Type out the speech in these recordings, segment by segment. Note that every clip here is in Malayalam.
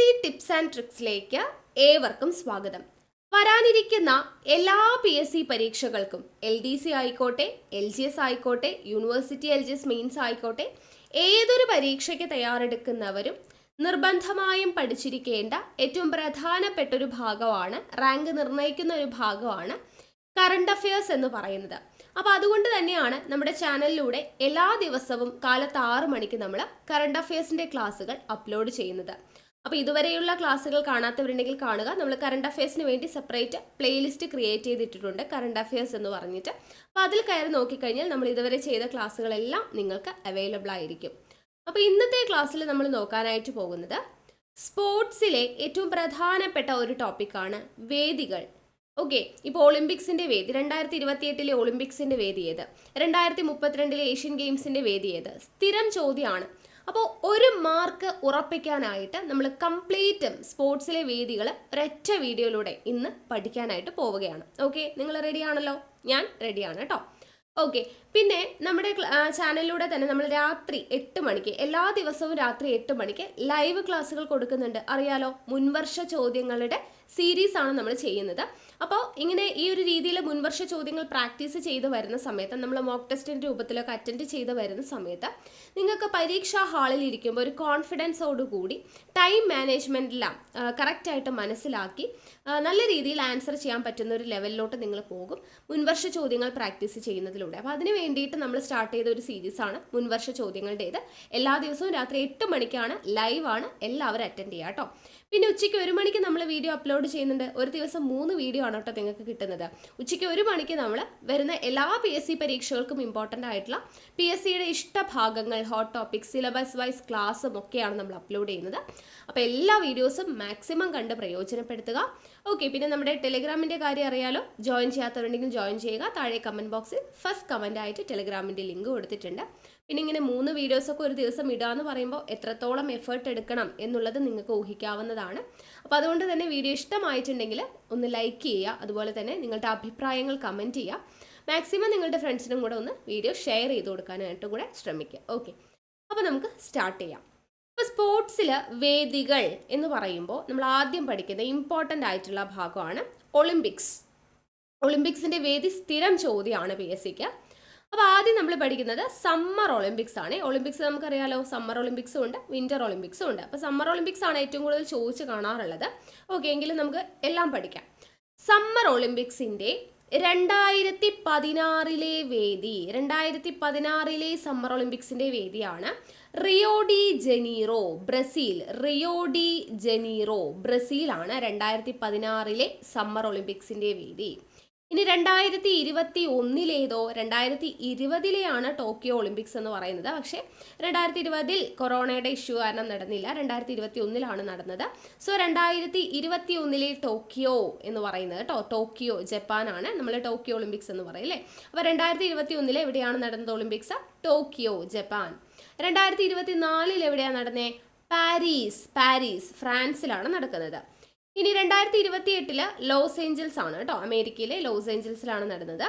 സി ടിപ്സ് ആൻഡ് ട്രിക്സിലേക്ക് ഏവർക്കും സ്വാഗതം. വരാനിരിക്കുന്ന എല്ലാ പി എസ് സി പരീക്ഷകൾക്കും എൽ ഡി സി ആയിക്കോട്ടെ എൽ ജി എസ് ആയിക്കോട്ടെ university L G S mains ആയിക്കോട്ടെ ഏതൊരു പരീക്ഷയ്ക്ക് തയ്യാറെടുക്കുന്നവരും നിർബന്ധമായും പഠിച്ചിരിക്കേണ്ട ഏറ്റവും പ്രധാനപ്പെട്ട ഒരു ഭാഗമാണ് റാങ്ക് നിർണയിക്കുന്ന ഒരു ഭാഗമാണ് കറണ്ട് അഫയേഴ്സ് എന്ന് പറയുന്നത്. അപ്പോൾ അതുകൊണ്ട് തന്നെയാണ് നമ്മുടെ ചാനലിലൂടെ എല്ലാ ദിവസവും കാലത്ത് ആറ് മണിക്ക് നമ്മൾ കറണ്ട് അഫയേഴ്സിന്റെ ക്ലാസ്സുകൾ അപ്ലോഡ് ചെയ്യുന്നത്. അപ്പോൾ ഇതുവരെയുള്ള ക്ലാസ്സുകൾ കാണാത്തവരുണ്ടെങ്കിൽ കാണുക. നമ്മൾ കറണ്ട് അഫയേഴ്സിന് വേണ്ടി സെപ്പറേറ്റ് പ്ലേലിസ്റ്റ് ക്രിയേറ്റ് ചെയ്തിട്ടിട്ടുണ്ട്. കറണ്ട് അഫയേഴ്സ് എന്ന് പറഞ്ഞിട്ട്. അപ്പോൾ അതിൽ കയറി നോക്കിക്കഴിഞ്ഞാൽ നമ്മൾ ഇതുവരെ ചെയ്ത ക്ലാസ്സുകളെല്ലാം നിങ്ങൾക്ക് അവൈലബിൾ ആയിരിക്കും. അപ്പോൾ ഇന്നത്തെ ക്ലാസ്സിൽ നമ്മൾ നോക്കാനായിട്ട് പോകുന്നത് സ്പോർട്സിലെ ഏറ്റവും പ്രധാനപ്പെട്ട ഒരു ടോപ്പിക്കാണ് വേദികൾ. ഓക്കെ ഇപ്പോൾ ഒളിമ്പിക്സിന്റെ വേദി രണ്ടായിരത്തി ഇരുപത്തി എട്ടിലെ ഒളിമ്പിക്സിന്റെ വേദി ഏത്? രണ്ടായിരത്തി മുപ്പത്തിരണ്ടിലെ ഏഷ്യൻ ഗെയിംസിന്റെ വേദി ഏത്? സ്ഥിരം ചോദ്യമാണ് അപ്പോൾ ഒരു മാർക്ക് ഉറപ്പിക്കാനായിട്ട് നമ്മൾ കംപ്ലീറ്റും സ്പോർട്സിലെ വേദികൾ ഒരൊറ്റ വീഡിയോയിലൂടെ ഇന്ന് പഠിക്കാനായിട്ട് പോവുകയാണ്. ഓക്കെ നിങ്ങൾ റെഡിയാണല്ലോ ഞാൻ റെഡിയാണ് കേട്ടോ ഓക്കെ പിന്നെ നമ്മുടെ ചാനലിലൂടെ തന്നെ നമ്മൾ രാത്രി എട്ട് മണിക്ക് എല്ലാ ദിവസവും രാത്രി എട്ട് മണിക്ക് ലൈവ് ക്ലാസ്സുകൾ കൊടുക്കുന്നുണ്ട്. അറിയാലോ മുൻവർഷ ചോദ്യങ്ങളുടെ സീരീസ് ആണ് നമ്മൾ ചെയ്യുന്നത്. അപ്പോൾ ഇങ്ങനെ ഈ ഒരു രീതിയിൽ മുൻവർഷ ചോദ്യങ്ങൾ പ്രാക്ടീസ് ചെയ്ത് വരുന്ന സമയത്ത് നമ്മൾ മോക്ക് ടെസ്റ്റിന്റെ രൂപത്തിലൊക്കെ അറ്റൻഡ് ചെയ്ത് വരുന്ന സമയത്ത് നിങ്ങൾക്ക് പരീക്ഷാ ഹാളിൽ ഇരിക്കുമ്പോൾ ഒരു കോൺഫിഡൻസോട് കൂടി ടൈം മാനേജ്മെന്റെല്ലാം കറക്റ്റായിട്ട് മനസ്സിലാക്കി നല്ല രീതിയിൽ ആൻസർ ചെയ്യാൻ പറ്റുന്ന ഒരു ലെവലിലോട്ട് നിങ്ങൾ പോകും മുൻവർഷ ചോദ്യങ്ങൾ പ്രാക്ടീസ് ചെയ്യുന്നതിലൂടെ. അപ്പോൾ അതിന് വേണ്ടിയിട്ട് നമ്മൾ സ്റ്റാർട്ട് ചെയ്ത ഒരു സീരീസ് ആണ് മുൻവർഷ ചോദ്യങ്ങളുടേത്. എല്ലാ ദിവസവും രാത്രി എട്ട് മണിക്കാണ് ആണ്. എല്ലാവരും അറ്റൻഡ് ചെയ്യുക കേട്ടോ. പിന്നെ ഉച്ചയ്ക്ക് ഒരു മണിക്ക് നമ്മൾ വീഡിയോ അപ്ലോഡ് ചെയ്യുന്നുണ്ട്. ഒരു ദിവസം മൂന്ന് വീഡിയോ ആണ് കേട്ടോ നിങ്ങൾക്ക് കിട്ടുന്നത്. ഉച്ചയ്ക്ക് ഒരു മണിക്ക് നമ്മൾ വരുന്ന എല്ലാ പി എസ് സി പരീക്ഷകൾക്കും ഇമ്പോർട്ടന്റ് ആയിട്ടുള്ള പി എസ് സിയുടെ ഇഷ്ടഭാഗങ്ങൾ ഹോട്ട് ടോപ്പിക്സ് സിലബസ് വൈസ് ക്ലാസ്സും ഒക്കെയാണ് നമ്മൾ അപ്ലോഡ് ചെയ്യുന്നത്. അപ്പോൾ എല്ലാ വീഡിയോസും മാക്സിമം കണ്ട് പ്രയോജനപ്പെടുത്തുക. ഓക്കെ പിന്നെ നമ്മുടെ ടെലിഗ്രാമിന്റെ കാര്യം അറിയാലോ. ജോയിൻ ചെയ്യാത്തവരുണ്ടെങ്കിൽ ജോയിൻ ചെയ്യുക. താഴെ കമന്റ് ബോക്സിൽ ഫസ്റ്റ് കമന്റ് ആയിട്ട് ടെലിഗ്രാമിന്റെ ലിങ്ക് കൊടുത്തിട്ടുണ്ട്. പിന്നെ ഇങ്ങനെ മൂന്ന് വീഡിയോസൊക്കെ ഒരു ദിവസം ഇടുക എന്ന് പറയുമ്പോൾ എത്രത്തോളം എഫേർട്ട് എടുക്കണം എന്നുള്ളത് നിങ്ങൾക്ക് ഊഹിക്കാവുന്നതാണ്. അപ്പോൾ അതുകൊണ്ട് തന്നെ വീഡിയോ ഇഷ്ടമായിട്ടുണ്ടെങ്കിൽ ഒന്ന് ലൈക്ക് ചെയ്യുക. അതുപോലെ തന്നെ നിങ്ങളുടെ അഭിപ്രായങ്ങൾ കമന്റ് ചെയ്യുക. മാക്സിമം നിങ്ങളുടെ ഫ്രണ്ട്സിനും കൂടെ ഒന്ന് വീഡിയോ ഷെയർ ചെയ്ത് കൊടുക്കാനായിട്ട് കൂടെ ശ്രമിക്കുക. ഓക്കെ അപ്പോൾ നമുക്ക് സ്റ്റാർട്ട് ചെയ്യാം. ഇപ്പോൾ സ്പോർട്സിൽ വേദികൾ എന്ന് പറയുമ്പോൾ നമ്മൾ ആദ്യം പഠിക്കുന്ന ഇമ്പോർട്ടന്റ് ആയിട്ടുള്ള ഭാഗമാണ് ഒളിമ്പിക്സ്. ഒളിമ്പിക്സിന്റെ വേദി സ്ഥിരം ചോദ്യമാണ് പി എസ് സിക്ക്. അപ്പോൾ ആദ്യം നമ്മൾ പഠിക്കുന്നത് സമ്മർ ഒളിമ്പിക്സ് ആണ്. ഒളിമ്പിക്സ് നമുക്കറിയാലോ സമ്മർ ഒളിമ്പിക്സും ഉണ്ട് വിന്റർ ഒളിമ്പിക്സും ഉണ്ട്. അപ്പോൾ സമ്മർ ഒളിമ്പിക്സ് ആണ് ഏറ്റവും കൂടുതൽ ചോദിച്ച് കാണാറുള്ളത്. ഓക്കെ എങ്കിലും നമുക്ക് എല്ലാം പഠിക്കാം. സമ്മർ ഒളിമ്പിക്സിന്റെ രണ്ടായിരത്തി പതിനാറിലെ വേദി രണ്ടായിരത്തി പതിനാറിലെ സമ്മർ ഒളിമ്പിക്സിന്റെ വേദിയാണ്. Rio de Janeiro Brazil. Rio de Janeiro ബ്രസീലാണ് രണ്ടായിരത്തി പതിനാറിലെ സമ്മർ ഒളിമ്പിക്സിന്റെ വേദി ഇനി രണ്ടായിരത്തി ഇരുപത്തി ഒന്നിലേതോ രണ്ടായിരത്തി ഇരുപതിലെയാണ് ടോക്കിയോ ഒളിമ്പിക്സ് എന്ന് പറയുന്നത്. പക്ഷേ രണ്ടായിരത്തി ഇരുപതിൽ കൊറോണയുടെ ഇഷ്യൂ കാരണം നടന്നില്ല. രണ്ടായിരത്തി ഇരുപത്തി ഒന്നിലാണ് നടന്നത്. സോ രണ്ടായിരത്തി ഇരുപത്തി ഒന്നിലെ ടോക്കിയോ എന്ന് പറയുന്നത് കേട്ടോ ടോക്കിയോ ജപ്പാനാണ്. നമ്മൾ ടോക്കിയോ ഒളിമ്പിക്സ് എന്ന് പറയും അല്ലേ? അപ്പോൾ രണ്ടായിരത്തി ഇരുപത്തി ഒന്നിലെ എവിടെയാണ് നടന്നത് ഒളിമ്പിക്സ്? Tokyo Japan. രണ്ടായിരത്തി ഇരുപത്തി നാലിൽ എവിടെയാണ് നടന്നത് പാരീസ് പാരീസ് ഫ്രാൻസിലാണ് നടക്കുന്നത്. ഇനി രണ്ടായിരത്തി ഇരുപത്തി എട്ടിൽ ലോസ് ഏഞ്ചൽസ് ആണ് കേട്ടോ അമേരിക്കയിലെ ലോസ് ഏഞ്ചൽസിലാണ് നടന്നത്.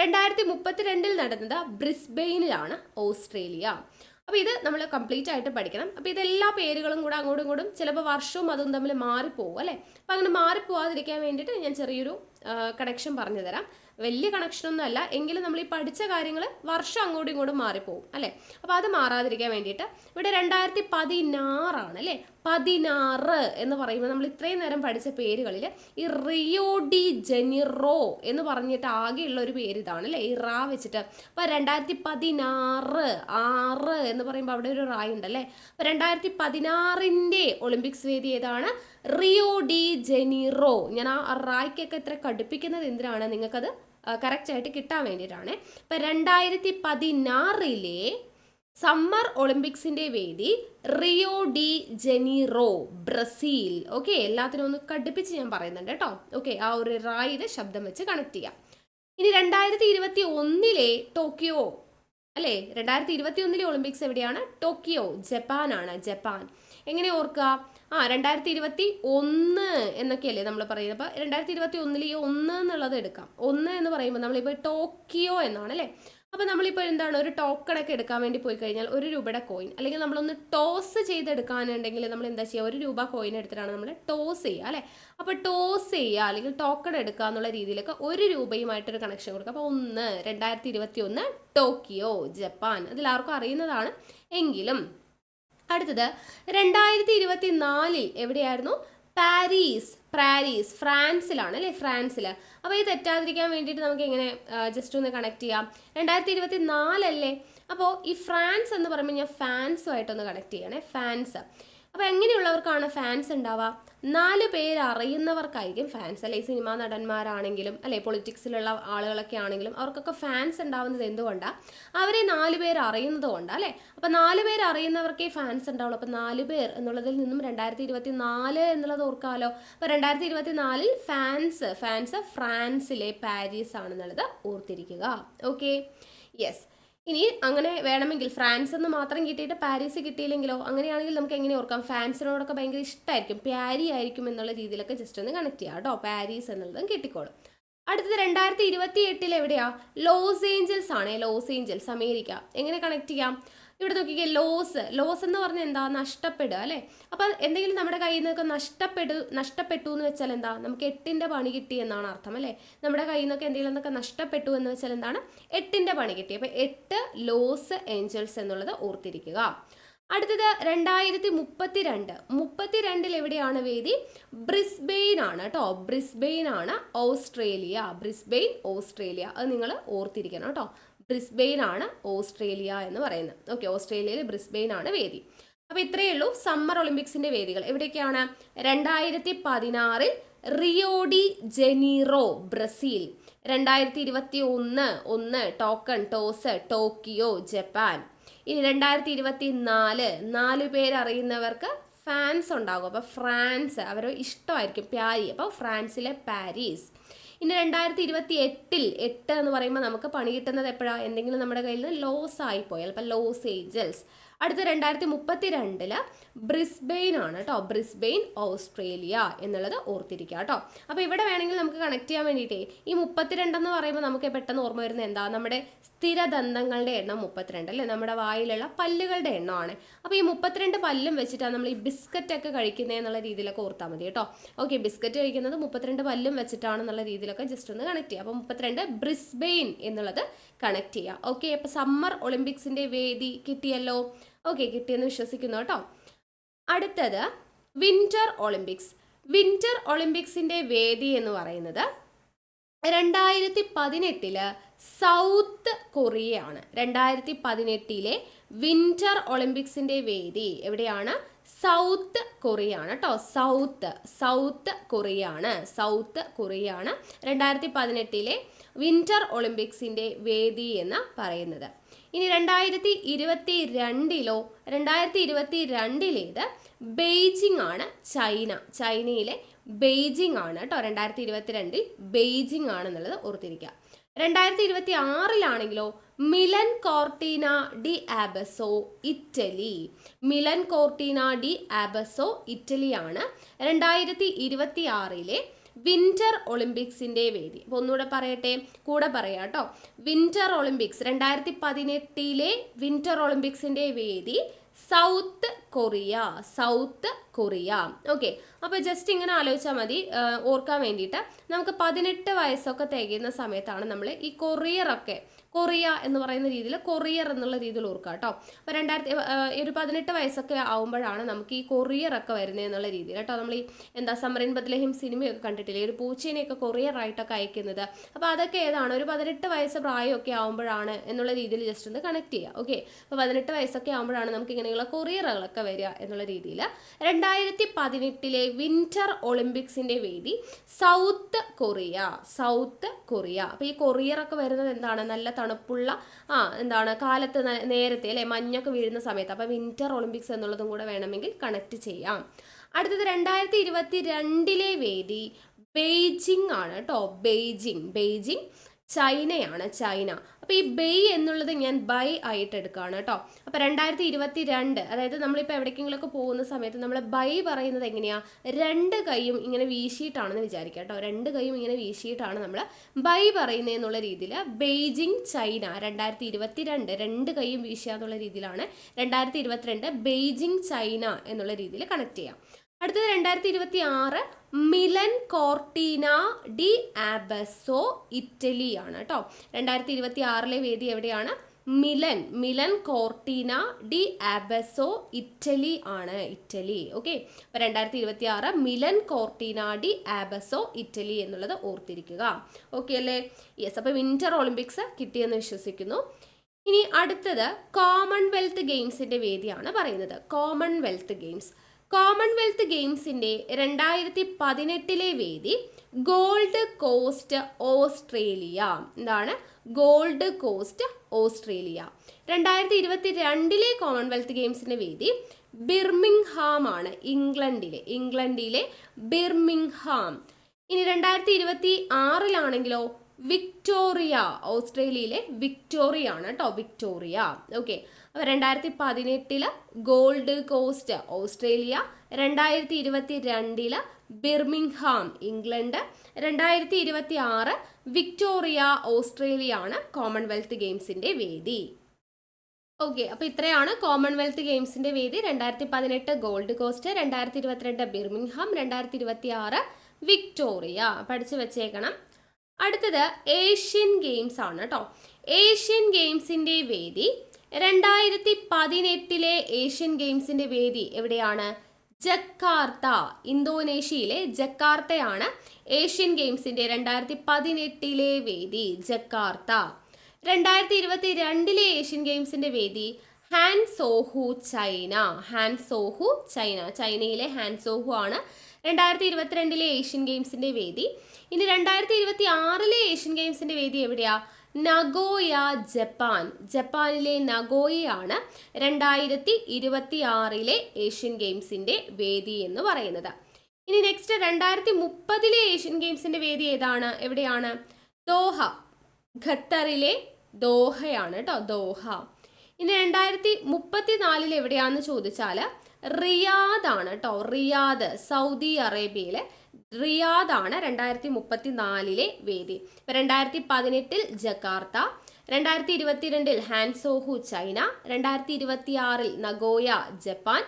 രണ്ടായിരത്തി മുപ്പത്തിരണ്ടിൽ നടന്നത് ബ്രിസ്ബെയിനിലാണ് ഓസ്ട്രേലിയ. അപ്പോൾ ഇത് നമ്മൾ കംപ്ലീറ്റ് ആയിട്ട് പഠിക്കണം. അപ്പോൾ ഇതെല്ലാ പേരുകളും കൂടെ അങ്ങോട്ടും ഇങ്ങോട്ടും ചിലപ്പോൾ വർഷവും അതും തമ്മിൽ മാറിപ്പോകും അല്ലേ? അപ്പോൾ അങ്ങനെ മാറിപ്പോവാതിരിക്കാൻ വേണ്ടിയിട്ട് ഞാൻ ചെറിയൊരു കണക്ഷൻ പറഞ്ഞു തരാം വലിയ കണക്ഷനൊന്നും അല്ല. എങ്കിലും നമ്മൾ ഈ പഠിച്ച കാര്യങ്ങൾ വർഷം അങ്ങോട്ടും ഇങ്ങോട്ടും മാറിപ്പോകും അല്ലേ? അപ്പോൾ അത് മാറാതിരിക്കാൻ വേണ്ടിയിട്ട് ഇവിടെ രണ്ടായിരത്തി പതിനാറാണ് അല്ലേ? പതിനാറ് എന്ന് പറയുമ്പോൾ നമ്മൾ ഇത്രയും നേരം പഠിച്ച പേരുകളിൽ ഈ റിയോ ഡി ജെനിറോ എന്ന് പറഞ്ഞിട്ട് ആകെയുള്ള ഒരു പേര് ഇതാണ് അല്ലേ? ഈ റാ വെച്ചിട്ട്. അപ്പോൾ രണ്ടായിരത്തി പതിനാറ് ആറ് എന്ന് പറയുമ്പോൾ അവിടെ ഒരു റായ് ഉണ്ടല്ലേ അപ്പോൾ രണ്ടായിരത്തി പതിനാറിന്റെ ഒളിമ്പിക്സ് വേദി ഏതാണ്? Rio de Janeiro. ഞാൻ ആ റായ്ക്കൊക്കെ ഇത്ര കടുപ്പിക്കുന്നത് എന്തിനാണ്? നിങ്ങൾക്കത് കറക്റ്റ് ആയിട്ട് കിട്ടാൻ വേണ്ടിയിട്ടാണ്. ഇപ്പം രണ്ടായിരത്തി പതിനാറിലെ സമ്മർ ഒളിമ്പിക്സിന്റെ വേദി Rio de Janeiro Brazil. Okay എല്ലാത്തിനും ഒന്ന് കടുപ്പിച്ച് ഞാൻ പറയുന്നുണ്ട് കേട്ടോ. ഓക്കെ ആ ഒരു റായിയുടെ ശബ്ദം വെച്ച് കണക്ട് ചെയ്യാം. ഇനി രണ്ടായിരത്തി ഇരുപത്തി ഒന്നിലെ ടോക്കിയോ അല്ലേ? രണ്ടായിരത്തി ഇരുപത്തി ഒന്നിലെ ഒളിമ്പിക്സ് എവിടെയാണ്? ടോക്കിയോ ജപ്പാനാണ്. ജപ്പാൻ. എങ്ങനെ ഓർക്കുക? ആ രണ്ടായിരത്തി ഇരുപത്തി ഒന്ന് എന്നൊക്കെയല്ലേ നമ്മൾ പറയുന്നത്. അപ്പോൾ രണ്ടായിരത്തി ഇരുപത്തി ഒന്നിൽ ഈ ഒന്ന് എന്നുള്ളത് എടുക്കാം. ഒന്ന് എന്ന് പറയുമ്പോൾ നമ്മളിപ്പോൾ ടോക്കിയോ എന്നാണ് അല്ലേ? അപ്പോൾ നമ്മളിപ്പോൾ എന്താണ് ഒരു ടോക്കൺ ഒക്കെ എടുക്കാൻ വേണ്ടി പോയി കഴിഞ്ഞാൽ ഒരു രൂപയുടെ കോയിൻ അല്ലെങ്കിൽ നമ്മളൊന്ന് ടോസ് ചെയ്തെടുക്കാനുണ്ടെങ്കിൽ നമ്മൾ എന്താ ചെയ്യുക ഒരു രൂപ കോയിൻ എടുത്തിട്ടാണ് നമ്മൾ ടോസ് ചെയ്യുക അല്ലേ? അപ്പോൾ ടോസ് ചെയ്യുക അല്ലെങ്കിൽ ടോക്കൺ എടുക്കുക എന്നുള്ള രീതിയിലൊക്കെ ഒരു രൂപയുമായിട്ടൊരു കണക്ഷൻ കൊടുക്കുക. അപ്പോൾ ഒന്ന് രണ്ടായിരത്തി ഇരുപത്തി ഒന്ന് ടോക്കിയോ ജപ്പാൻ അതിലാർക്കും അറിയുന്നതാണ്. എങ്കിലും അടുത്തത് രണ്ടായിരത്തി ഇരുപത്തി നാലിൽ എവിടെയായിരുന്നു? പാരീസ് പാരീസ് ഫ്രാൻസിലാണ് അല്ലേ? ഫ്രാൻസിൽ അപ്പോൾ ഇത് തെറ്റാതിരിക്കാൻ വേണ്ടിയിട്ട് നമുക്ക് എങ്ങനെ ജസ്റ്റ് ഒന്ന് കണക്ട് ചെയ്യാം. രണ്ടായിരത്തി ഇരുപത്തി നാലല്ലേ അപ്പോൾ ഈ ഫ്രാൻസ് എന്ന് പറയുമ്പോൾ ഞാൻ ഫാൻസുമായിട്ടൊന്ന് കണക്ട് ചെയ്യണേ. ഫാൻസ് അപ്പോൾ എങ്ങനെയുള്ളവർക്കാണ് ഫാൻസ് ഉണ്ടാവുക? നാല് പേര് അറിയുന്നവർക്കായിരിക്കും ഫാൻസ് അല്ലെ? സിനിമാ നടന്മാരാണെങ്കിലും അല്ലെ? പൊളിറ്റിക്സിലുള്ള ആളുകളൊക്കെ ആണെങ്കിലും അവർക്കൊക്കെ ഫാൻസ് ഉണ്ടാവുന്നത് എന്തുകൊണ്ടാണ് അവരെ നാല് പേര് അറിയുന്നത് കൊണ്ടാണ് അല്ലേ? അപ്പോൾ നാല് പേര് അറിയുന്നവർക്കേ ഫാൻസ് ഉണ്ടാവുള്ളൂ. അപ്പോൾ നാല് പേർ എന്നുള്ളതിൽ നിന്നും രണ്ടായിരത്തി ഇരുപത്തി നാല് എന്നുള്ളത് ഓർക്കാമല്ലോ അപ്പോൾ രണ്ടായിരത്തി ഇരുപത്തി നാലിൽ ഫാൻസ് ഫാൻസ് ഫ്രാൻസിലെ പാരീസ് ആണെന്നുള്ളത് ഓർത്തിരിക്കുക. ഓക്കെ യെസ് ഇനി അങ്ങനെ വേണമെങ്കിൽ ഫ്രാൻസ് എന്ന് മാത്രം കിട്ടിയിട്ട് പാരീസ് കിട്ടിയില്ലെങ്കിലോ അങ്ങനെയാണെങ്കിൽ നമുക്ക് എങ്ങനെ ഓർക്കാം? ഫ്രാൻസിനോടൊക്കെ ഭയങ്കര ഇഷ്ടമായിരിക്കും പ്യാരി ആയിരിക്കും എന്നുള്ള രീതിയിലൊക്കെ ജസ്റ്റ് ഒന്ന് കണക്ട് ചെയ്യാം കേട്ടോ. പാരീസ് എന്നുള്ളതും കിട്ടിക്കോളും. അടുത്തത് രണ്ടായിരത്തി ഇരുപത്തി എട്ടിൽ എവിടെയാ? ലോസ് ഏഞ്ചൽസ് ആണ്. Los Angeles America. എങ്ങനെ കണക്ട് ചെയ്യാം? ഇവിടെ നോക്കിക്കേ ലോസ് ലോസ് എന്ന് പറഞ്ഞാൽ എന്താ? നഷ്ടപ്പെടുക അല്ലേ? അപ്പോൾ എന്തെങ്കിലും നമ്മുടെ കയ്യിൽ നിന്നൊക്കെ നഷ്ടപ്പെടു നഷ്ടപ്പെട്ടു എന്ന് വെച്ചാൽ എന്താ? നമുക്ക് എട്ടിന്റെ പണി കിട്ടി എന്നാണ് അർത്ഥം അല്ലേ? നമ്മുടെ കയ്യിൽ നിന്നൊക്കെ എന്തെങ്കിലും എന്നൊക്കെ നഷ്ടപ്പെട്ടു എന്ന് വെച്ചാൽ എന്താണ്? എട്ടിന്റെ പണി കിട്ടി. അപ്പോൾ എട്ട് ലോസ് ഏഞ്ചൽസ് എന്നുള്ളത് ഓർത്തിരിക്കുക. അടുത്തത് രണ്ടായിരത്തി മുപ്പത്തി രണ്ട് മുപ്പത്തി രണ്ടിൽ എവിടെയാണ് വേദി? ബ്രിസ്ബെയിൻ ആണ് കേട്ടോ. ബ്രിസ്ബെയിൻ ആണ് ഓസ്ട്രേലിയ. Brisbane Australia. അത് നിങ്ങൾ ഓർത്തിരിക്കണം കേട്ടോ. ബ്രിസ്ബെയിൻ ആണ് ഓസ്ട്രേലിയ എന്ന് പറയുന്നത്. ഓക്കെ ഓസ്ട്രേലിയയിൽ ബ്രിസ്ബെയിൻ ആണ് വേദി. അപ്പോൾ ഇത്രയേ ഉള്ളൂ സമ്മർ ഒളിമ്പിക്സിന്റെ വേദികൾ. എവിടെയൊക്കെയാണ്? രണ്ടായിരത്തി പതിനാറിൽ റിയോഡി ജനീറോ ബ്രസീൽ. രണ്ടായിരത്തി ഇരുപത്തി ഒന്ന് ഒന്ന് ടോക്കൺ ടോസ് ടോക്കിയോ ജപ്പാൻ. ഇനി രണ്ടായിരത്തി ഇരുപത്തി നാല് നാല് പേരറിയുന്നവർക്ക് ഫാൻസ് ഉണ്ടാകും. അപ്പോൾ ഫ്രാൻസ് അവർ ഇഷ്ടമായിരിക്കും. പ്യാരി. അപ്പോൾ ഫ്രാൻസിലെ പാരീസ്. ഇനി രണ്ടായിരത്തി ഇരുപത്തി എട്ടിൽ എട്ട് എന്ന് പറയുമ്പോൾ നമുക്ക് പണി കിട്ടുന്നത് എപ്പോഴാണ് എന്തെങ്കിലും നമ്മുടെ കയ്യിൽ നിന്ന് ലോസ് ആയിപ്പോയി. അപ്പോൾ ലോസ് ഏഞ്ചൽസ് അടുത്ത രണ്ടായിരത്തി മുപ്പത്തി രണ്ടിൽ ബ്രിസ്ബെയിൻ ആണ് കേട്ടോ. ബ്രിസ്ബെയിൻ ഓസ്ട്രേലിയ എന്നുള്ളത് ഓർത്തിരിക്കുക കേട്ടോ. അപ്പോൾ ഇവിടെ വേണമെങ്കിൽ നമുക്ക് കണക്ട് ചെയ്യാൻ വേണ്ടിയിട്ടേ ഈ മുപ്പത്തിരണ്ടെന്ന് പറയുമ്പോൾ നമുക്ക് പെട്ടെന്ന് ഓർമ്മ വരുന്നത് എന്താ? നമ്മുടെ സ്ഥിരദന്തങ്ങളുടെ എണ്ണം മുപ്പത്തിരണ്ട് അല്ലേ? നമ്മുടെ വായിലുള്ള പല്ലുകളുടെ എണ്ണമാണ്. അപ്പോൾ ഈ മുപ്പത്തിരണ്ട് പല്ലും വെച്ചിട്ടാണ് നമ്മൾ ഈ ബിസ്ക്കറ്റ് ഒക്കെ കഴിക്കുന്നത് എന്നുള്ള രീതിയിലൊക്കെ ഓർത്താൽ മതി കേട്ടോ. ഓക്കെ ബിസ്ക്കറ്റ് കഴിക്കുന്നത് മുപ്പത്തിരണ്ട് പല്ലും വെച്ചിട്ടാണെന്നുള്ള രീതിയിലൊക്കെ ജസ്റ്റ് ഒന്ന് കണക്ട് ചെയ്യുക അപ്പോൾ മുപ്പത്തിരണ്ട് ബ്രിസ്ബെയിൻ എന്നുള്ളത് കണക്ട് ചെയ്യുക ഓക്കെ അപ്പോൾ സമ്മർ ഒളിമ്പിക്സിന്റെ വേദി കിട്ടിയല്ലോ. ഓക്കെ കിട്ടിയെന്ന് വിശ്വസിക്കുന്നു കേട്ടോ. അടുത്തത് വിന്റർ ഒളിമ്പിക്സ് വിന്റർ ഒളിമ്പിക്സിന്റെ വേദി എന്ന് പറയുന്നത് രണ്ടായിരത്തി പതിനെട്ടിൽ സൗത്ത് കൊറിയയാണ്. രണ്ടായിരത്തി പതിനെട്ടിലെ വിന്റർ ഒളിമ്പിക്സിന്റെ വേദി എവിടെയാണ്? സൗത്ത് കൊറിയ ആണ് കേട്ടോ. സൗത്ത് സൗത്ത് കൊറിയ ആണ് സൗത്ത് കൊറിയ ആണ് രണ്ടായിരത്തി പതിനെട്ടിലെ വിന്റർ ഒളിമ്പിക്സിന്റെ വേദി എന്ന് പറയുന്നത്. ഇനി രണ്ടായിരത്തി ഇരുപത്തി രണ്ടിലോ രണ്ടായിരത്തി ഇരുപത്തി രണ്ടിലേത് ബെയ്ജിങ് ആണ് ചൈന. ചൈനയിലെ ബെയ്ജിങ് ആണ് കേട്ടോ രണ്ടായിരത്തി ഇരുപത്തിരണ്ടിൽ ബെയ്ജിങ് ആണെന്നുള്ളത് ഓർത്തിരിക്കുക രണ്ടായിരത്തി ഇരുപത്തി ആറിലാണെങ്കിലോ Milan Cortina d'Ampezzo Italy. Milan Cortina d'Ampezzo ഇറ്റലിയാണ്. രണ്ടായിരത്തി ഇരുപത്തി ആറിലെ വിന്റർ ഒളിമ്പിക്സിന്റെ വേദി. അപ്പോൾ ഒന്നുകൂടെ പറയട്ടെ? കൂടെ പറയാം കേട്ടോ. വിന്റർ ഒളിമ്പിക്സ് രണ്ടായിരത്തി പതിനെട്ടിലെ വിന്റർ ഒളിമ്പിക്സിന്റെ വേദി South Korea South Korea. Okay. അപ്പോൾ ജസ്റ്റ് ഇങ്ങനെ ആലോചിച്ചാൽ മതി. ഓർക്കാൻ വേണ്ടിയിട്ട് നമുക്ക് പതിനെട്ട് വയസ്സൊക്കെ തികയുന്ന സമയത്താണ് നമ്മൾ ഈ കൊറിയറൊക്കെ കൊറിയ എന്ന് പറയുന്ന രീതിയിൽ കൊറിയർ എന്നുള്ള രീതിയിൽ ഓർക്കുക കേട്ടോ. അപ്പോൾ രണ്ടായിരത്തി ഒരു പതിനെട്ട് വയസ്സൊക്കെ ആവുമ്പോഴാണ് നമുക്ക് ഈ കൊറിയർ ഒക്കെ വരുന്നത് എന്നുള്ള രീതിയിൽ കേട്ടോ. നമ്മൾ ഈ എന്താ സമറിൻ ബദ്ലഹിം സിനിമയൊക്കെ കണ്ടിട്ടില്ലേ? ഒരു പൂച്ചേനെയൊക്കെ കൊറിയർ ആയിട്ടൊക്കെ അയക്കുന്നത്. അപ്പോൾ അതൊക്കെ ഏതാണ്? ഒരു പതിനെട്ട് വയസ്സ് പ്രായമൊക്കെ ആവുമ്പോഴാണ് എന്നുള്ള രീതിയിൽ ജസ്റ്റ് ഒന്ന് കണക്ട് ചെയ്യുക ഓക്കെ അപ്പോൾ പതിനെട്ട് വയസ്സൊക്കെ ആവുമ്പോഴാണ് നമുക്ക് ഇങ്ങനെയുള്ള കൊറിയറുകളൊക്കെ വരിക എന്നുള്ള രീതിയിൽ രണ്ടായിരത്തി പതിനെട്ടിലെ വിന്റർ ഒളിമ്പിക്സിന്റെ വേദി സൗത്ത് കൊറിയ സൗത്ത് കൊറിയ. അപ്പോൾ ഈ കൊറിയർ ഒക്കെ വരുന്നത് എന്താണ്? നല്ല തണുപ്പുള്ള ആ എന്താണ് കാലത്ത് നേരത്തെ അല്ലെ മഞ്ഞൊക്കെ വീഴുന്ന സമയത്ത്. അപ്പോൾ വിന്റർ ഒളിമ്പിക്സ് എന്നുള്ളതും കൂടെ വേണമെങ്കിൽ കണക്ട് ചെയ്യാം. അടുത്തത് രണ്ടായിരത്തി ഇരുപത്തി രണ്ടിലെ വേദി ബെയ്ജിങ് ആണ് കേട്ടോ. ബെയ്ജിങ് ബെയ്ജിംഗ് ചൈനയാണ് ചൈന. അപ്പോൾ ഈ ബെയ് എന്നുള്ളത് ഞാൻ ബൈ ആയിട്ട് എടുക്കുകയാണ് കേട്ടോ. അപ്പോൾ രണ്ടായിരത്തി ഇരുപത്തി രണ്ട് അതായത് നമ്മളിപ്പോൾ എവിടേക്കെങ്കിലുമൊക്കെ പോകുന്ന സമയത്ത് നമ്മൾ ബൈ പറയുന്നത് എങ്ങനെയാണ് രണ്ട് കൈയും ഇങ്ങനെ വീശിയിട്ടാണെന്ന് വിചാരിക്കുക കേട്ടോ. രണ്ട് കൈയും ഇങ്ങനെ വീശിയിട്ടാണ് നമ്മൾ ബൈ പറയുന്നത് എന്നുള്ള രീതിയിൽ ബെയ്ജിങ് ചൈന. രണ്ടായിരത്തി ഇരുപത്തി രണ്ട് രണ്ട് കൈയും വീശുക എന്നുള്ള രീതിയിലാണ് രണ്ടായിരത്തി ഇരുപത്തിരണ്ട് ബെയ്ജിങ് ചൈന എന്നുള്ള രീതിയിൽ കണക്ട് ചെയ്യാം അടുത്തത് രണ്ടായിരത്തി ഇരുപത്തി ആറ് Milan Cortina d'Ampezzo Italy ആണ് കേട്ടോ. രണ്ടായിരത്തി ഇരുപത്തി ആറിലെ വേദി എവിടെയാണ്? Milan Milan Cortina d'Ampezzo Italy ആണ്. ഇറ്റലി ഓക്കെ അപ്പോൾ രണ്ടായിരത്തി ഇരുപത്തി ആറ് Milan Cortina d'Ampezzo Italy എന്നുള്ളത് ഓർത്തിരിക്കുക. ഓക്കെ അല്ലേ? യെസ് അപ്പോൾ വിന്റർ ഒളിമ്പിക്സ് കിട്ടിയെന്ന് വിശ്വസിക്കുന്നു. ഇനി അടുത്തത് കോമൺവെൽത്ത് ഗെയിംസിന്റെ വേദിയാണ് പറയുന്നത്. കോമൺവെൽത്ത് ഗെയിംസ് കോമൺവെൽത്ത് ഗെയിംസിന്റെ രണ്ടായിരത്തി പതിനെട്ടിലെ വേദി ഗോൾഡ് കോസ്റ്റ് ഓസ്ട്രേലിയ. എന്താണ്? Gold Coast Australia. രണ്ടായിരത്തി ഇരുപത്തി രണ്ടിലെ കോമൺവെൽത്ത് ഗെയിംസിന്റെ വേദി ബിർമിംഗ്ഹാം ആണ് ഇംഗ്ലണ്ടിലെ ഇംഗ്ലണ്ടിലെ ബിർമിംഗ്ഹാം. ഇനി രണ്ടായിരത്തി ഇരുപത്തി ആറിലാണെങ്കിലോ വിക്ടോറിയ ഓസ്ട്രേലിയയിലെ വിക്ടോറിയ ആണ് കേട്ടോ വിക്ടോറിയ. ഓക്കെ അപ്പോൾ രണ്ടായിരത്തി പതിനെട്ടിൽ ഗോൾഡ് കോസ്റ്റ് ഓസ്ട്രേലിയ രണ്ടായിരത്തി ഇരുപത്തി രണ്ടിൽ ബിർമിംഗ്ഹാം ഇംഗ്ലണ്ട് രണ്ടായിരത്തി ഇരുപത്തി ആറ് വിക്ടോറിയ ഓസ്ട്രേലിയ ആണ് കോമൺവെൽത്ത് ഗെയിംസിന്റെ വേദി. ഓക്കെ അപ്പോൾ ഇത്രയാണ് കോമൺവെൽത്ത് ഗെയിംസിന്റെ വേദി. രണ്ടായിരത്തി പതിനെട്ട് ഗോൾഡ് കോസ്റ്റ് രണ്ടായിരത്തി ഇരുപത്തിരണ്ട് ബിർമിംഗ്ഹാം രണ്ടായിരത്തി ഇരുപത്തി ആറ് വിക്ടോറിയ. പഠിച്ചു വെച്ചേക്കണം. അടുത്തത് ഏഷ്യൻ ഗെയിംസ് ആണ് കേട്ടോ ഏഷ്യൻ ഗെയിംസിന്റെ വേദി രണ്ടായിരത്തി പതിനെട്ടിലെ ഏഷ്യൻ ഗെയിംസിന്റെ വേദി എവിടെയാണ്? ജക്കാർത്ത ഇന്തോനേഷ്യയിലെ ജക്കാർത്തയാണ് ഏഷ്യൻ ഗെയിംസിന്റെ രണ്ടായിരത്തി പതിനെട്ടിലെ വേദി ജക്കാർത്ത. രണ്ടായിരത്തി ഇരുപത്തി രണ്ടിലെ ഏഷ്യൻ ഗെയിംസിന്റെ വേദി Hangzhou China. Hangzhou China. ചൈനയിലെ ഹാൻ സോഹു ആണ് രണ്ടായിരത്തി ഇരുപത്തിരണ്ടിലെ ഏഷ്യൻ ഗെയിംസിന്റെ വേദി. ഇനി രണ്ടായിരത്തി ഇരുപത്തി ആറിലെ ഏഷ്യൻ ഗെയിംസിന്റെ വേദി എവിടെയാ? Nagoya Japan. ജപ്പാനിലെ നഗോയയാണ് രണ്ടായിരത്തി ഇരുപത്തി ആറിലെ ഏഷ്യൻ ഗെയിംസിന്റെ വേദി എന്ന് പറയുന്നത്. ഇനി നെക്സ്റ്റ് രണ്ടായിരത്തി മുപ്പതിലെ ഏഷ്യൻ ഗെയിംസിന്റെ വേദി ഏതാണ്? എവിടെയാണ്? ദോഹ. ഖത്തറിലെ ദോഹയാണ് കേട്ടോ ദോഹ. ഇനി രണ്ടായിരത്തി മുപ്പത്തി നാലിൽ എവിടെയാണെന്ന് ചോദിച്ചാൽ റിയാദ് ആണ് കേട്ടോ. റിയാദ് സൗദി അറേബ്യയിലെ റിയാദ് ആണ് രണ്ടായിരത്തി മുപ്പത്തി നാലിലെ വേദി. രണ്ടായിരത്തി പതിനെട്ടിൽ ജക്കാർത്ത രണ്ടായിരത്തി ഇരുപത്തിരണ്ടിൽ ഹാൻസോഹു ചൈന രണ്ടായിരത്തി ഇരുപത്തി ആറിൽ നഗോയ ജപ്പാൻ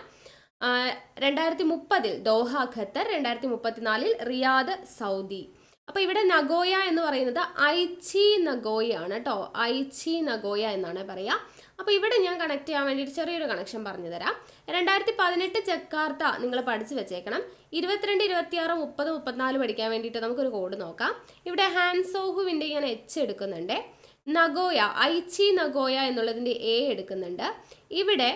രണ്ടായിരത്തി മുപ്പതിൽ ദോഹ ഖത്തർ രണ്ടായിരത്തി മുപ്പത്തിനാലിൽ റിയാദ് സൗദി. അപ്പോൾ ഇവിടെ നഗോയ എന്ന് പറയുന്നത് ഐച്ചി നഗോയ ആണ് കേട്ടോ. ഐച്ചി നഗോയ എന്നാണ് പറയുക. അപ്പോൾ ഇവിടെ ഞാൻ കണക്ട് ചെയ്യാൻ വേണ്ടിയിട്ട് ചെറിയൊരു കണക്ഷൻ പറഞ്ഞു തരാം രണ്ടായിരത്തി പതിനെട്ട് ജക്കാർത്ത നിങ്ങൾ പഠിച്ചു വെച്ചേക്കണം. ഇരുപത്തിരണ്ട് ഇരുപത്തിയാറ് മുപ്പത് മുപ്പത്തിനാല് പഠിക്കാൻ വേണ്ടിയിട്ട് നമുക്കൊരു കോഡ് നോക്കാം. ഇവിടെ ഹാൻസോഹുവിന്റെ ഞാൻ എച്ച് എടുക്കുന്നുണ്ട്. നഗോയ ഐച്ചി നഗോയ എന്നുള്ളതിന്റെ എ എടുക്കുന്നുണ്ട്. ഇവിടെ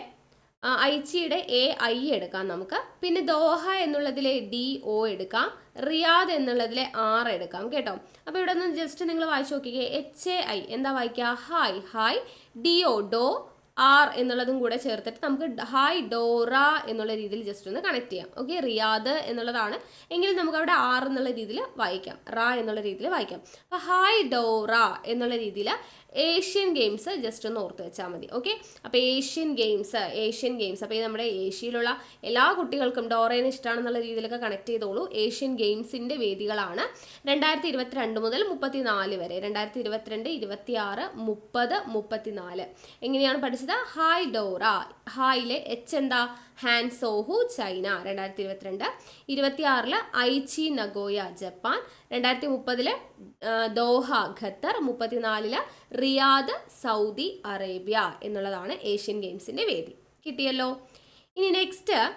ഐച്ചിയുടെ എ ഐ എടുക്കാം നമുക്ക്. പിന്നെ ദോഹ എന്നുള്ളതിലെ ഡി ഒ എടുക്കാം. റിയാദ് എന്നുള്ളതിലെ ആർ എടുക്കാം കേട്ടോ. അപ്പോൾ ഇവിടെ നിന്ന് ജസ്റ്റ് നിങ്ങൾ വായിച്ചു നോക്കിക്കേ. എച്ച് എ ഐ എന്താ വായിക്കുക? Hi hi D O do R എന്നുള്ളതും കൂടെ ചേർത്തിട്ട് നമുക്ക് ഹായ് ഡോറ എന്നുള്ള രീതിയിൽ ജസ്റ്റ് ഒന്ന് കണക്ട് ചെയ്യാം. ഓക്കെ റിയാദ് എന്നുള്ളതാണ്. എങ്കിലും നമുക്ക് അവിടെ ആർ എന്നുള്ള രീതിയിൽ വായിക്കാം. റ എന്നുള്ള രീതിയിൽ വായിക്കാം. അപ്പോൾ ഹായ് ഡോറ എന്നുള്ള രീതിയിൽ ഏഷ്യൻ ഗെയിംസ് ജസ്റ്റ് ഒന്ന് ഓർത്ത് വെച്ചാൽ മതി ഓക്കെ അപ്പോൾ ഏഷ്യൻ ഗെയിംസ് ഏഷ്യൻ ഗെയിംസ് അപ്പോൾ ഈ നമ്മുടെ ഏഷ്യയിലുള്ള എല്ലാ കുട്ടികൾക്കും ഡോറേനെ ഇഷ്ടമാണെന്നുള്ള രീതിയിലൊക്കെ കണക്ട് ചെയ്തോളൂ. ഏഷ്യൻ ഗെയിംസിന്റെ വേദികളാണ് രണ്ടായിരത്തി ഇരുപത്തിരണ്ട് മുതൽ മുപ്പത്തിനാല് വരെ. രണ്ടായിരത്തി ഇരുപത്തിരണ്ട് ഇരുപത്തി ആറ് മുപ്പത് മുപ്പത്തിനാല്. എങ്ങനെയാണ് പഠിച്ചത്? ഹായ് ഡോറ ഹായിലെ എച്ച് എന്താ? ഹാൻസോഹു ചൈന രണ്ടായിരത്തി ഇരുപത്തിരണ്ട് ഇരുപത്തി ആറിൽ ഐച്ചി നഗോയ ജപ്പാൻ രണ്ടായിരത്തി മുപ്പതിൽ ദോഹ ഖത്തർ. മുപ്പത്തിനാലിൽ റിയാദ് സൗദി അറേബ്യ എന്നുള്ളതാണ് ഏഷ്യൻ ഗെയിംസിന്റെ വേദി. കിട്ടിയല്ലോ. ഇനി next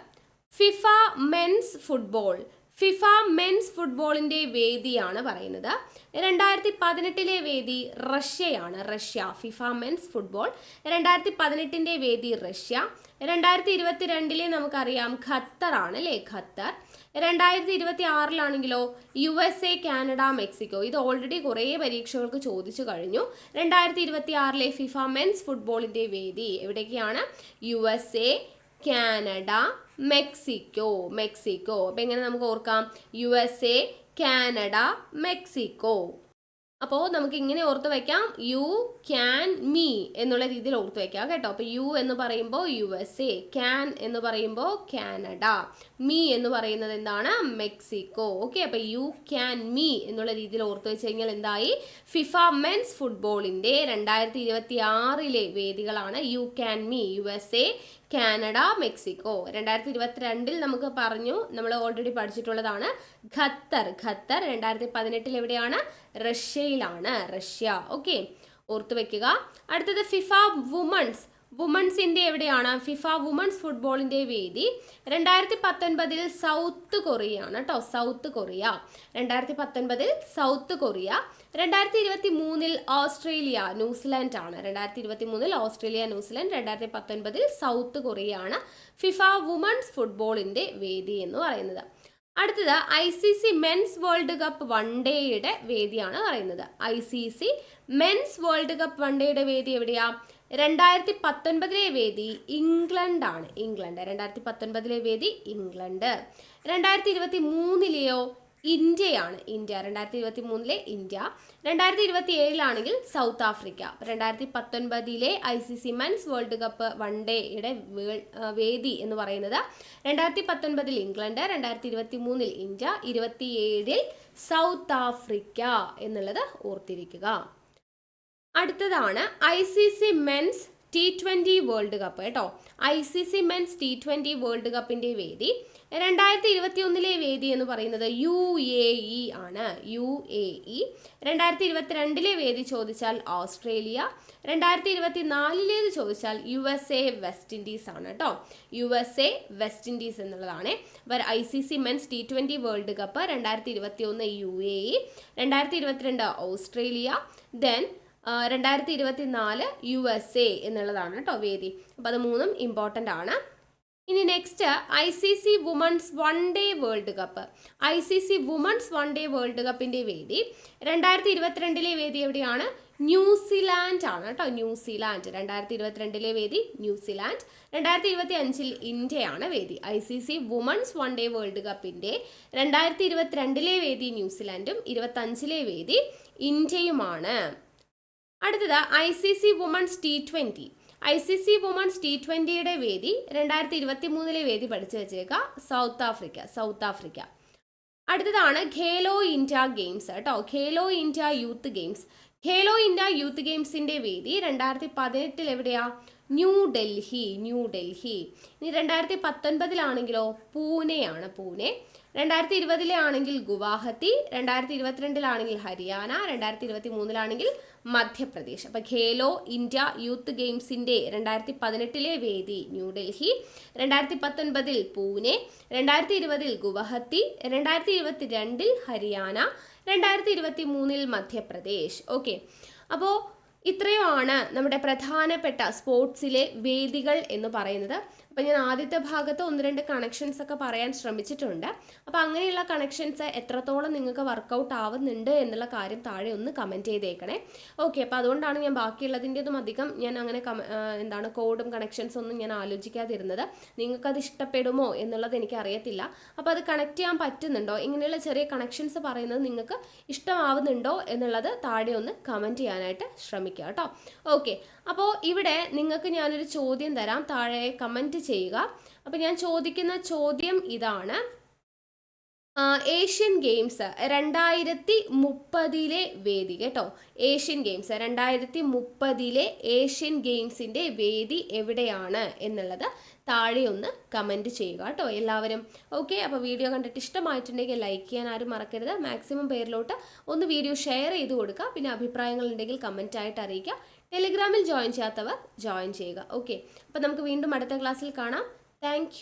FIFA men's football FIFA men's ഫുട്ബോളിന്റെ വേദിയാണ് പറയുന്നത്. രണ്ടായിരത്തി പതിനെട്ടിലെ വേദി റഷ്യയാണ്. Russia FIFA men's football. രണ്ടായിരത്തി പതിനെട്ടിന്റെ വേദി റഷ്യ. രണ്ടായിരത്തി ഇരുപത്തി രണ്ടിലെ നമുക്കറിയാം ഖത്തറാണ് അല്ലേ ഖത്തർ. രണ്ടായിരത്തി ഇരുപത്തി ആറിലാണെങ്കിലോ U S A Canada Mexico ഇത് ഓൾറെഡി കുറേ പരീക്ഷകൾക്ക് ചോദിച്ചു കഴിഞ്ഞു. രണ്ടായിരത്തി ഇരുപത്തി ആറിലെ ഫിഫ മെൻസ് ഫുട്ബോളിന്റെ വേദി എവിടേക്കാണ്? U S A Canada Mexico Mexico. അപ്പം എങ്ങനെ നമുക്ക് ഓർക്കാം? U S A Canada Mexico. അപ്പോൾ നമുക്ക് ഇങ്ങനെ ഓർത്ത് വയ്ക്കാം യു ക്യാൻ മീ എന്നുള്ള രീതിയിൽ ഓർത്ത് വയ്ക്കാം കേട്ടോ. അപ്പോൾ യു എന്ന് പറയുമ്പോൾ യു എസ് എ ക്യാൻ എന്ന് പറയുമ്പോൾ കാനഡ. മീ എന്ന് പറയുന്നത് എന്താണ്? മെക്സിക്കോ. ഓക്കെ അപ്പോൾ യു ക്യാൻ മീ എന്നുള്ള രീതിയിൽ ഓർത്ത് വെച്ച് കഴിഞ്ഞാൽ എന്തായി? ഫിഫ മെൻസ് ഫുട്ബോളിന്റെ രണ്ടായിരത്തി ഇരുപത്തി ആറിലെ വേദികളാണ് you can me U S A Canada Mexico രണ്ടായിരത്തി ഇരുപത്തിരണ്ടിൽ നമുക്ക് പറഞ്ഞു നമ്മൾ ഓൾറെഡി പഠിച്ചിട്ടുള്ളതാണ് ഖത്തർ. ഖത്തർ രണ്ടായിരത്തി പതിനെട്ടിൽ എവിടെയാണ്? റഷ്യയിലാണ്. റഷ്യ. ഓക്കെ ഓർത്തു വെക്കുക. അടുത്തത് ഫിഫ വുമൺസ് വുമൺസിന്റെ എവിടെയാണ്? ഫിഫ വുമൺസ് ഫുട്ബോളിന്റെ വേദി. രണ്ടായിരത്തി പത്തൊൻപതിൽ സൗത്ത് കൊറിയ ആണ് കേട്ടോ. South Korea. രണ്ടായിരത്തി പത്തൊൻപതിൽ സൗത്ത് കൊറിയ. രണ്ടായിരത്തി ഇരുപത്തി മൂന്നിൽ ഓസ്ട്രേലിയ ന്യൂസിലാൻഡ് ആണ് രണ്ടായിരത്തി ഇരുപത്തി മൂന്നിൽ ഓസ്ട്രേലിയ ന്യൂസിലാൻഡ്. രണ്ടായിരത്തി പത്തൊൻപതിൽ സൗത്ത് കൊറിയ ആണ് ഫിഫ വുമൺസ് ഫുട്ബോളിന്റെ വേദി എന്ന് പറയുന്നത്. അടുത്തത് I C C men's World Cup one ഡേയുടെ വേദിയാണ് പറയുന്നത്. I C C men's World Cup one ഡേയുടെ വേദി എവിടെയാ? രണ്ടായിരത്തി പത്തൊൻപതിലെ വേദി ഇംഗ്ലണ്ടാണ്. ഇംഗ്ലണ്ട്. രണ്ടായിരത്തി പത്തൊൻപതിലെ വേദി ഇംഗ്ലണ്ട്. രണ്ടായിരത്തി ഇരുപത്തി മൂന്നിലെയോ ഇന്ത്യയാണ്. ഇന്ത്യ. രണ്ടായിരത്തി ഇരുപത്തി മൂന്നിലെ ഇന്ത്യ. രണ്ടായിരത്തി ഇരുപത്തി ഏഴിലാണെങ്കിൽ സൗത്ത് ആഫ്രിക്ക. രണ്ടായിരത്തി പത്തൊൻപതിലെ I C C men's World Cup one ഡേയുടെ വേദി എന്ന് പറയുന്നത് രണ്ടായിരത്തി പത്തൊൻപതിൽ ഇംഗ്ലണ്ട് രണ്ടായിരത്തി ഇരുപത്തി മൂന്നിൽ ഇന്ത്യ ഇരുപത്തിയേഴിൽ സൗത്ത് ആഫ്രിക്ക എന്നുള്ളത് ഓർത്തിരിക്കുക. അടുത്തതാണ് I C C men's T twenty World Cup കേട്ടോ. I C C men's T twenty World കപ്പിന്റെ വേദി. രണ്ടായിരത്തി ഇരുപത്തി ഒന്നിലെ വേദി എന്ന് പറയുന്നത് യു എ ഇ ആണ്. U A E. രണ്ടായിരത്തി ഇരുപത്തിരണ്ടിലെ വേദി ചോദിച്ചാൽ ഓസ്ട്രേലിയ. രണ്ടായിരത്തി ഇരുപത്തി നാലിലേത് ചോദിച്ചാൽ U S A West Indies ആണ് കേട്ടോ. U S A West Indies എന്നുള്ളതാണ്. അവർ I C C men's T twenty World Cup. രണ്ടായിരത്തി ഇരുപത്തി ഒന്ന് യു എ ഇ. രണ്ടായിരത്തി ഇരുപത്തിരണ്ട് ഓസ്ട്രേലിയ. ദെൻ രണ്ടായിരത്തി ഇരുപത്തി നാല് യു എസ് എ എന്നുള്ളതാണ് കേട്ടോ വേദി. അപ്പോൾ അത് മൂന്നും ഇമ്പോർട്ടന്റ് ആണ്. ഇനി next I C C women's one day World Cup I C C women's one day World കപ്പിന്റെ വേദി രണ്ടായിരത്തി ഇരുപത്തിരണ്ടിലെ വേദി എവിടെയാണ്? ന്യൂസിലാൻഡ് ആണ് കേട്ടോ ന്യൂസിലാൻഡ്. രണ്ടായിരത്തി ഇരുപത്തിരണ്ടിലെ വേദി ന്യൂസിലാൻഡ്. രണ്ടായിരത്തി ഇരുപത്തി അഞ്ചിൽ ഇന്ത്യയാണ് വേദി. I C C women's one day World കപ്പിന്റെ രണ്ടായിരത്തി ഇരുപത്തിരണ്ടിലെ വേദി ന്യൂസിലാൻഡും ഇരുപത്തഞ്ചിലെ വേദി ഇന്ത്യയുമാണ്. അടുത്തത് I C C women's T twenty I C C women's T ട്വന്റിയുടെ വേദി രണ്ടായിരത്തി ഇരുപത്തി മൂന്നിലെ വേദി പഠിച്ചു വെച്ചേക്കുക സൗത്ത് ആഫ്രിക്ക സൗത്ത് ആഫ്രിക്ക. അടുത്തതാണ് ഖേലോ ഇന്ത്യ ഗെയിംസ് കേട്ടോ. Khelo India youth games. Khelo India youth ഗെയിംസിന്റെ വേദി രണ്ടായിരത്തി പതിനെട്ടിൽ എവിടെയാ? New Delhi New Delhi. ഇനി രണ്ടായിരത്തി പത്തൊൻപതിലാണെങ്കിലോ പൂനെയാണ് പൂനെ. രണ്ടായിരത്തി ഇരുപതിലെ ആണെങ്കിൽ ഗുവാഹത്തി. രണ്ടായിരത്തി ഇരുപത്തിരണ്ടിലാണെങ്കിൽ ഹരിയാന. രണ്ടായിരത്തി ഇരുപത്തി മൂന്നിലാണെങ്കിൽ മധ്യപ്രദേശ്. അപ്പോൾ ഖേലോ ഇന്ത്യ യൂത്ത് ഗെയിംസിന്റെ രണ്ടായിരത്തി പതിനെട്ടിലെ വേദി ന്യൂഡൽഹി രണ്ടായിരത്തി പത്തൊൻപതിൽ പൂനെ രണ്ടായിരത്തി ഇരുപതിൽ ഗുവാഹത്തി രണ്ടായിരത്തി ഇരുപത്തി രണ്ടിൽ ഹരിയാന രണ്ടായിരത്തി ഇരുപത്തി മൂന്നിൽ മധ്യപ്രദേശ്. ഓക്കെ. അപ്പോൾ ഇത്രയുമാണ് നമ്മുടെ പ്രധാനപ്പെട്ട സ്പോർട്സിലെ വേദികൾ എന്ന് പറയുന്നത്. അപ്പോൾ ഞാൻ ആദ്യത്തെ ഭാഗത്ത് ഒന്ന് രണ്ട് കണക്ഷൻസ് ഒക്കെ പറയാൻ ശ്രമിച്ചിട്ടുണ്ട്. അപ്പോൾ അങ്ങനെയുള്ള കണക്ഷൻസ് എത്രത്തോളം നിങ്ങൾക്ക് വർക്കൗട്ട് ആവുന്നുണ്ട് എന്നുള്ള കാര്യം താഴെ ഒന്ന് കമന്റ് ചെയ്തേക്കണേ. ഓക്കെ അപ്പോൾ അതുകൊണ്ടാണ് ഞാൻ ബാക്കിയുള്ളതിന്റെതും അധികം ഞാൻ അങ്ങനെ എന്താണ് കോഡും കണക്ഷൻസ് ഒന്നും ഞാൻ ആലോചിക്കാതിരുന്നത്. നിങ്ങൾക്കത് ഇഷ്ടപ്പെടുമോ എന്നുള്ളത് എനിക്ക് അറിയത്തില്ല. അപ്പോൾ അത് കണക്ട് ചെയ്യാൻ പറ്റുന്നുണ്ടോ? ഇങ്ങനെയുള്ള ചെറിയ കണക്ഷൻസ് പറയുന്നത് നിങ്ങൾക്ക് ഇഷ്ടമാവുന്നുണ്ടോ എന്നുള്ളത് താഴെ ഒന്ന് കമന്റ് ചെയ്യാനായിട്ട് ശ്രമിക്കുക കേട്ടോ. ഓക്കെ അപ്പോൾ ഇവിടെ നിങ്ങൾക്ക് ഞാനൊരു ചോദ്യം തരാം. താഴെ കമന്റ് ചെയ്യുക. അപ്പോൾ ഞാൻ ചോദിക്കുന്ന ചോദ്യം ഇതാണ്. ഏഷ്യൻ ഗെയിംസ് രണ്ടായിരത്തി മുപ്പതിലെ വേദി കേട്ടോ. ഏഷ്യൻ ഗെയിംസ് രണ്ടായിരത്തി മുപ്പതിലെ ഏഷ്യൻ ഗെയിംസിന്റെ വേദി എവിടെയാണ് എന്നുള്ളത് താഴെ ഒന്ന് കമന്റ് ചെയ്യുക കേട്ടോ എല്ലാവരും. ഓക്കെ അപ്പോൾ വീഡിയോ കണ്ടിട്ട് ഇഷ്ടമായിട്ടുണ്ടെങ്കിൽ ലൈക്ക് ചെയ്യാൻ ആരും മറക്കരുത്. മാക്സിമം പേരിലോട്ട് ഒന്ന് വീഡിയോ ഷെയർ ചെയ്ത് കൊടുക്കുക. പിന്നെ അഭിപ്രായങ്ങൾ ഉണ്ടെങ്കിൽ കമന്റ് ആയിട്ട് അറിയിക്കുക. ടെലിഗ്രാമിൽ ജോയിൻ ചെയ്യാത്തവർ ജോയിൻ ചെയ്യുക. ഓക്കെ അപ്പോൾ നമുക്ക് വീണ്ടും അടുത്ത ക്ലാസ്സിൽ കാണാം. താങ്ക്